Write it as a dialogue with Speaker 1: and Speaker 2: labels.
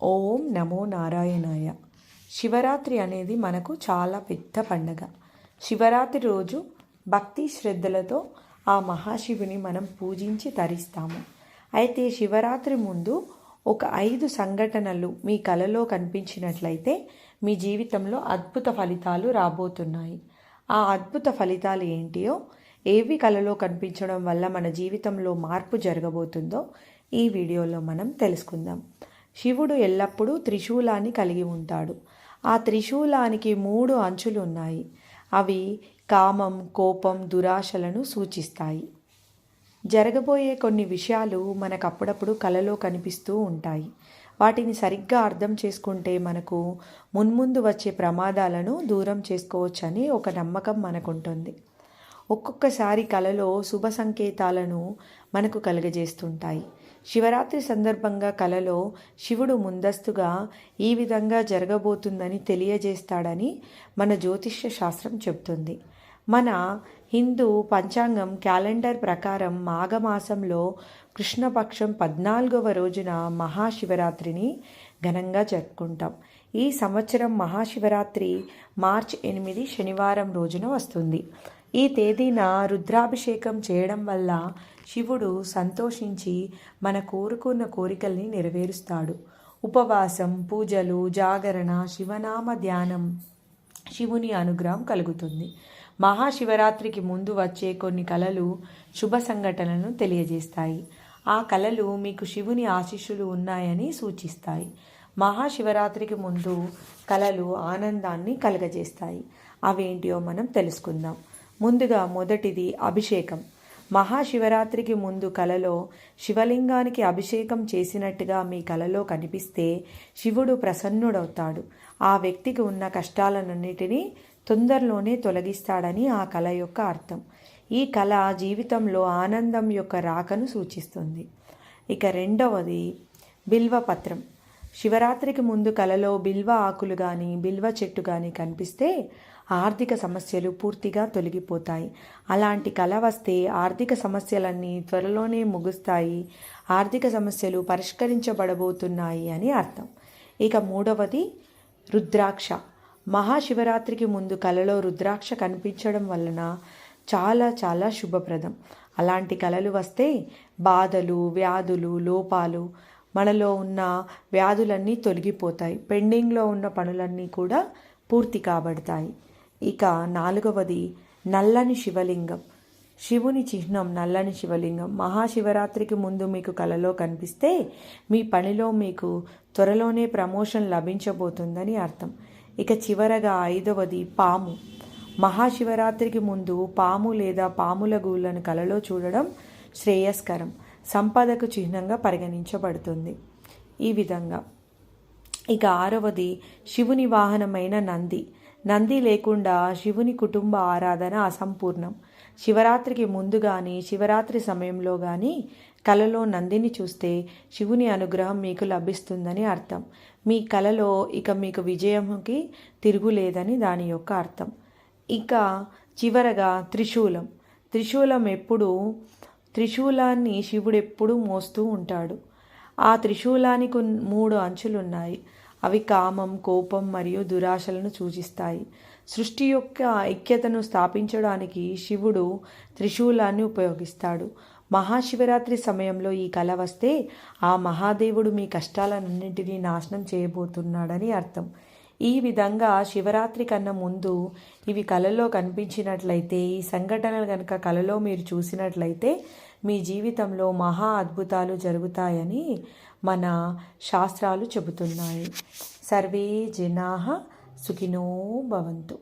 Speaker 1: ఓం నమో నారాయణాయ. శివరాత్రి అనేది మనకు చాలా పెద్ద పండగ. శివరాత్రి రోజు భక్తి శ్రద్ధలతో ఆ మహాశివుని మనం పూజించి తరిస్తాము. అయితే శివరాత్రి ముందు ఒక ఐదు సంఘటనలు మీ కలలో కనిపించినట్లయితే మీ జీవితంలో అద్భుత ఫలితాలు రాబోతున్నాయి. ఆ అద్భుత ఫలితాలు ఏంటియో ఏవి కలలో కనిపించడం వల్ల మన జీవితంలో మార్పు జరగబోతుందో ఈ వీడియోలో మనం తెలుసుకుందాం. శివుడు ఎల్లప్పుడూ త్రిశూలాన్ని కలిగి ఉంటాడు. ఆ త్రిశూలానికి మూడు అంచులు ఉన్నాయి అవి కామం కోపం దురాశలను సూచిస్తాయి. జరగబోయే కొన్ని విషయాలు మనకు అప్పుడప్పుడు కలలో కనిపిస్తూ ఉంటాయి. వాటిని సరిగ్గా అర్థం చేసుకుంటే మనకు మున్ముందు వచ్చే ప్రమాదాలను దూరం చేసుకోవచ్చని ఒక నమ్మకం మనకుంటుంది. ఒక్కొక్కసారి కలలో శుభ సంకేతాలను మనకు కలుగజేస్తుంటాయి. శివరాత్రి సందర్భంగా కలలో శివుడు ముందస్తుగా ఈ విధంగా జరగబోతుందని తెలియజేస్తాడని మన జ్యోతిష్య శాస్త్రం చెబుతుంది. మన హిందూ పంచాంగం క్యాలెండర్ ప్రకారం మాఘమాసంలో కృష్ణపక్షం పద్నాలుగవ రోజున మహాశివరాత్రిని ఘనంగా జరుపుకుంటాం. ఈ సంవత్సరం మహాశివరాత్రి మార్చ్ ఎనిమిది శనివారం రోజున వస్తుంది. ఈ తేదీన రుద్రాభిషేకం చేయడం వల్ల శివుడు సంతోషించి మన కోరుకున్న కోరికల్ని నెరవేరుస్తాడు. ఉపవాసం పూజలు జాగరణ శివనామ ధ్యానం శివుని అనుగ్రహం కలుగుతుంది. మహాశివరాత్రికి ముందు వచ్చే కొన్ని కళలు శుభ సంఘటనలను తెలియజేస్తాయి. ఆ కళలు మీకు శివుని ఆశీస్సులు ఉన్నాయని సూచిస్తాయి. మహాశివరాత్రికి ముందు కళలు ఆనందాన్ని కలగజేస్తాయి. అవేంటియో మనం తెలుసుకుందాం. ముందుగా మొదటిది అభిషేకం. మహాశివరాత్రికి ముందు కలలో శివలింగానికి అభిషేకం చేసినట్టుగా మీ కలలో కనిపిస్తే శివుడు ప్రసన్నుడవుతాడు. ఆ వ్యక్తికి ఉన్న కష్టాలన్నిటినీ తొందరలోనే తొలగిస్తాడని ఆ కళ యొక్క అర్థం. ఈ కళ జీవితంలో ఆనందం యొక్క రాకను సూచిస్తుంది. ఇక రెండవది బిల్వపత్రం. శివరాత్రికి ముందు కలలో బిల్వ ఆకులు కానీ బిల్వ చెట్టు కానీ కనిపిస్తే ఆర్థిక సమస్యలు పూర్తిగా తొలగిపోతాయి. అలాంటి కళ వస్తే ఆర్థిక సమస్యలన్నీ త్వరలోనే ముగుస్తాయి. ఆర్థిక సమస్యలు పరిష్కరించబడబోతున్నాయి అని అర్థం. ఇక మూడవది రుద్రాక్ష. మహాశివరాత్రికి ముందు కలలో రుద్రాక్ష కనిపించడం వలన చాలా చాలా శుభప్రదం. అలాంటి కళలు వస్తే బాధలు వ్యాధులు లోపాలు మనలో ఉన్న వ్యాధులన్నీ తొలగిపోతాయి. పెండింగ్లో ఉన్న పనులన్నీ కూడా పూర్తి కాబడతాయి. ఇక నాలుగవది నల్లని శివలింగం. శివుని చిహ్నం నల్లని శివలింగం. మహాశివరాత్రికి ముందు మీకు కలలో కనిపిస్తే మీ పనిలో మీకు త్వరలోనే ప్రమోషన్ లభించబోతుందని అర్థం. ఇక చివరగా ఐదవది పాము. మహాశివరాత్రికి ముందు పాము లేదా పాముల గూళ్ళను కలలో చూడడం శ్రేయస్కరం. సంపదకు చిహ్నంగా పరిగణించబడుతుంది. ఈ విధంగా ఇక ఆరవది శివుని వాహనమైన నంది. నంది లేకుండా శివుని కుటుంబ ఆరాధన అసంపూర్ణం. శివరాత్రికి ముందు కానీ శివరాత్రి సమయంలో కానీ కలలో నందిని చూస్తే శివుని అనుగ్రహం మీకు లభిస్తుందని అర్థం. మీ కలలో ఇక మీకు విజయంకి తిరుగులేదని దాని యొక్క అర్థం. ఇక చివరగా త్రిశూలం. త్రిశూలం ఎప్పుడు త్రిశూలాన్ని శివుడు ఎప్పుడూ మోస్తూ ఉంటాడు. ఆ త్రిశూలానికి మూడు అంచులున్నాయి. అవి కామం కోపం మరియు దురాశలను సూచిస్తాయి. సృష్టి యొక్క ఐక్యతను స్థాపించడానికి శివుడు త్రిశూలాన్ని ఉపయోగిస్తాడు. మహాశివరాత్రి సమయంలో ఈ కళ వస్తే ఆ మహాదేవుడు మీ కష్టాలన్నింటినీ నాశనం చేయబోతున్నాడని అర్థం. ఈ విధంగా శివరాత్రి కన్నా ముందు ఇవి కళలో కనిపించినట్లయితే ఈ సంఘటనలు కనుక కళలో మీరు చూసినట్లయితే మీ జీవితంలో మహా అద్భుతాలు జరుగుతాయని మన శాస్త్రాలు చెబుతున్నాయి. సర్వే జనా సుఖినో భవంతు.